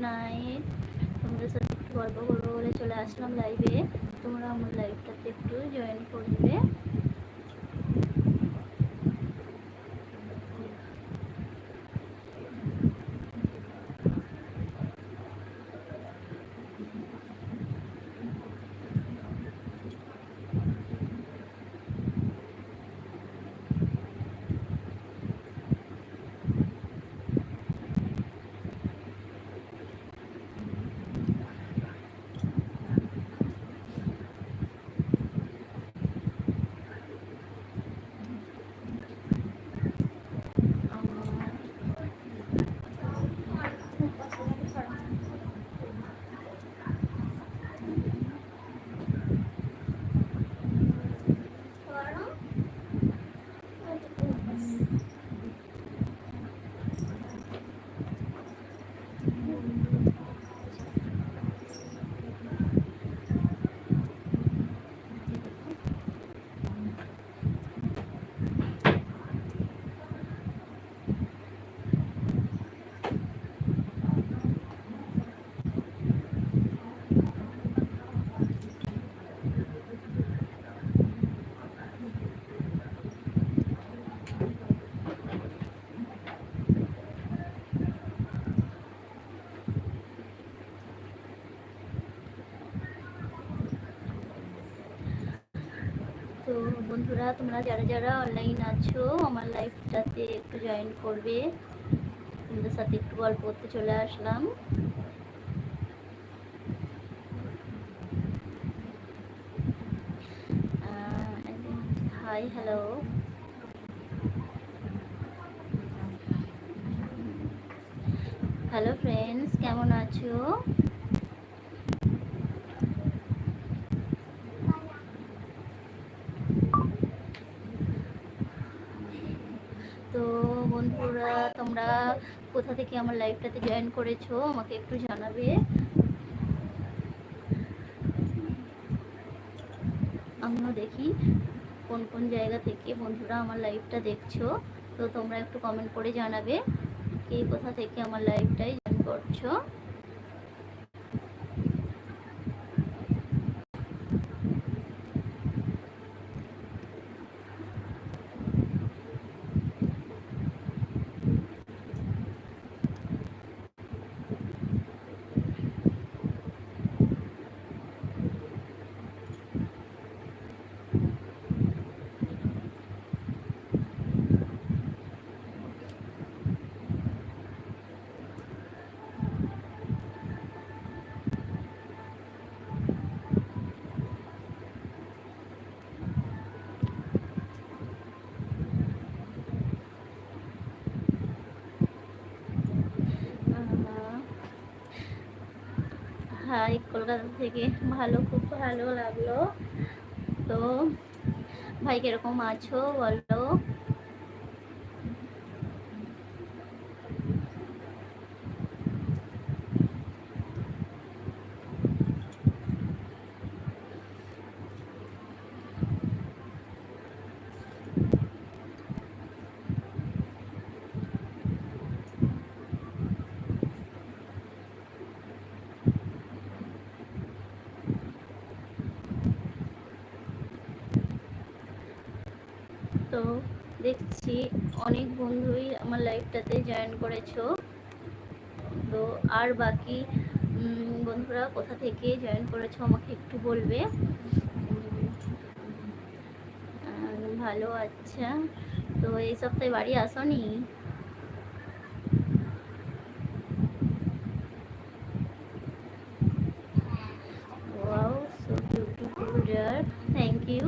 Night তোমাদের সাথে একটু গল্প করব বলে চলে আসলাম লাইভে তোমরা আমার লাইভটাতে একটু জয়েন করবে আমার তো বন্ধুরা, তোমরা যারা যারা অনলাইন আছো, আমার লাইফটাতে একটু জয়েন করবে। তোমাদের সাথে একটু গল্প করতে চলে আসলাম। হাই হ্যালো হ্যালো ফ্রেন্ডস কেমন আছো তো বন্ধুরা তোমরা কোথা থেকে আমার লাইফটাতে জয়েন করেছ, আমাকে একটু জানাবে। আমিও দেখি কোন কোন জায়গা থেকে বন্ধুরা আমার লাইভটা দেখছ, তো তোমরা একটু কমেন্ট করে জানাবে কে কোথা থেকে আমার লাইভটাই জয়েন করছ। হাই কলকাতা থেকে ভালো খুব ভালো লাগল। তো ভাই কীরকম আছো বলো তো দেখছি অনেক বন্ধুই আমার লাইভটাতে জয়েন করেছ তো আর বাকি বন্ধুরা কোথা থেকে জয়েন করেছ আমাকে একটু বলবে ভালো আচ্ছা তো এই সপ্তাহে বাড়ি আসনি Wow, so beautiful dear. Thank you.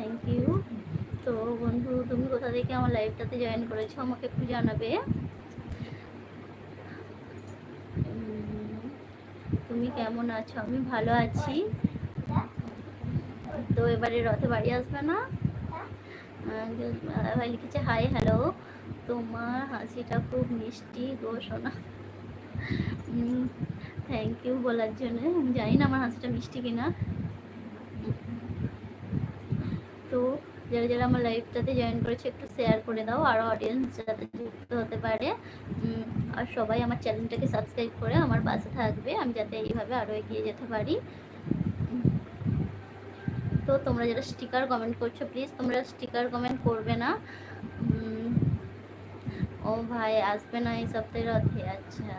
Thank you তো বন্ধু, তুমি কোথা থেকে আমার লাইভটাতে জয়েন করেছ? আমাকে একটু জানাবে। তুমি কেমন আছো? আমি ভালো আছি। তো এবারে রথে বাড়ি আসবে না? ভাই লিখেছে হাই হ্যালো তোমার হাসিটা খুব মিষ্টি গো, সোনা। থ্যাংক ইউ বলার জন্য। আমি জানি না আমার হাসিটা মিষ্টি কিনা। তো যারা যারা আমার লাইভটাতে জয়েন করেছে, একটু শেয়ার করে দাও আরও অডিয়েন্স যাতে যুক্ত হতে পারে। আর সবাই আমার চ্যানেলটাকে সাবস্ক্রাইব করে আমার পাশে থাকবে, আমি যাতে এইভাবে আরও এগিয়ে যেতে পারি। তো তোমরা যারা স্টিকার কমেন্ট করছ প্লিজ তোমরা স্টিকার কমেন্ট করবে না। ও ভাই, আসবে না এই সপ্তাহের রথে? আচ্ছা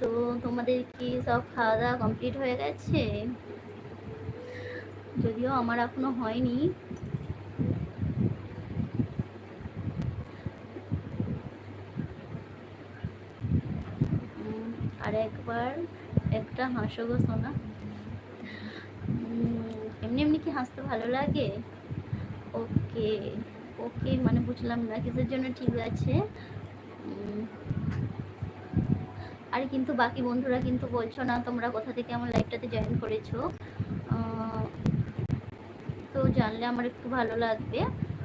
তো তোমাদের কি সব খাওয়া দাওয়া কমপ্লিট হয়ে গেছে? যদিও আমার এখনও হয়নি। আর একবার একটা হাসো গো সোনা। এমনি এমনি কি হাসতে ভালো লাগে? ওকে ওকে মানে বুঝলাম না, কিসের জন্য ঠিক আছে? আর কিন্তু বাকি বন্ধুরা কিন্তু বলছো না তোমরা কোথা থেকে আমার লাইভটাতে জয়েন করেছ? তো জানলে আমার একটু ভালো লাগবে।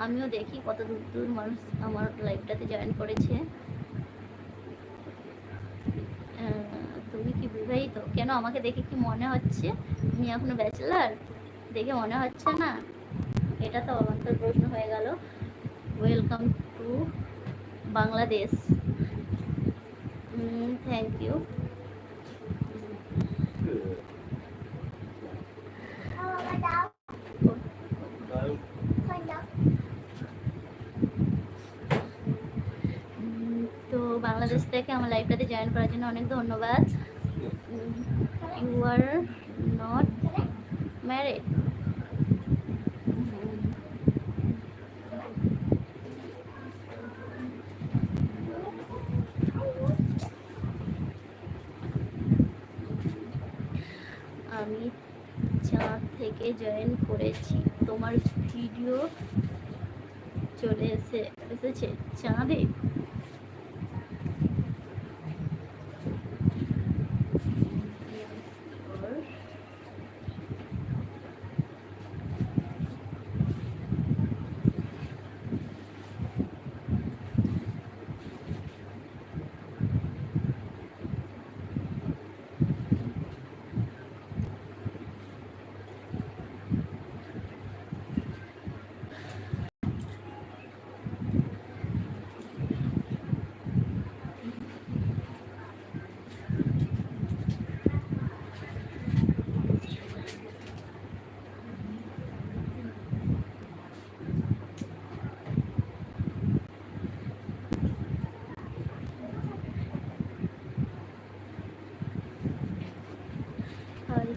আমিও দেখি কত দূর দূর মানুষ আমার লাইভটাতে জয়েন করেছে। তুমি কি বিবাহিত? কেন আমাকে দেখে কি মনে হচ্ছে? তুমি এখনও ব্যাচেলার দেখে মনে হচ্ছে না? এটা তো অবান্তর প্রশ্ন হয়ে গেল। Welcome to Bangladesh thank you তো বাংলাদেশ থেকে আমার লাইভটাতে জয়েন করার জন্য অনেক ধন্যবাদ। ইউ আর নট ম্যারিড আমি চাঁদ থেকে জয়েন করেছি। তোমার ভিডিও চলে এসে এসেছে। চাঁদে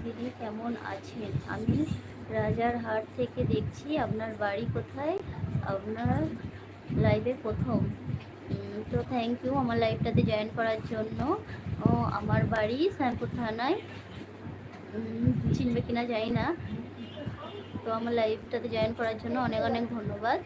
দিদি কেমন আছেন? আমি রাজার হাট থেকে দেখছি আপনার বাড়ি কোথায়? আপনার লাইভে প্রথম। তো থ্যাংক ইউ আমার লাইভটাতে জয়েন করার জন্য। ও, আমার বাড়ি শ্যামপুর থানায়। চিনবে কিনা যাই না। তো আমার লাইভটাতে জয়েন করার জন্য অনেক অনেক ধন্যবাদ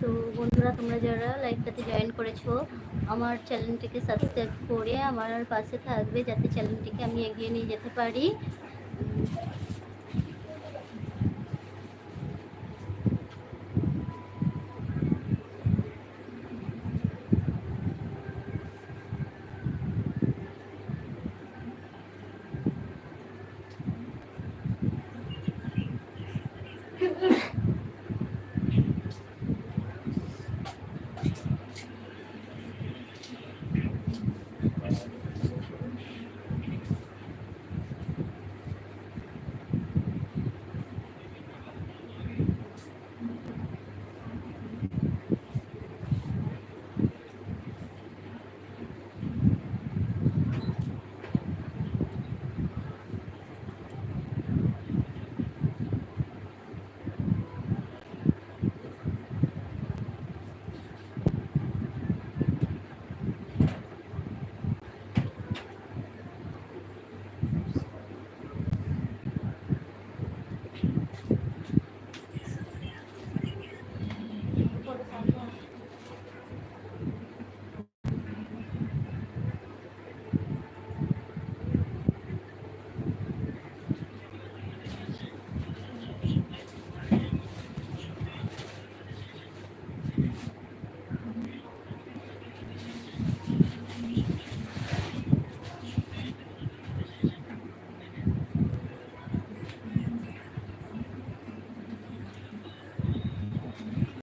তো বন্ধুরা, তোমরা যারা লাইফটাতে জয়েন করেছ, আমার চ্যানেলটিকে সাবস্ক্রাইব করে আমার পাশে থাকবে, যাতে চ্যানেলটিকে আমি এগিয়ে নিয়ে যেতে পারি।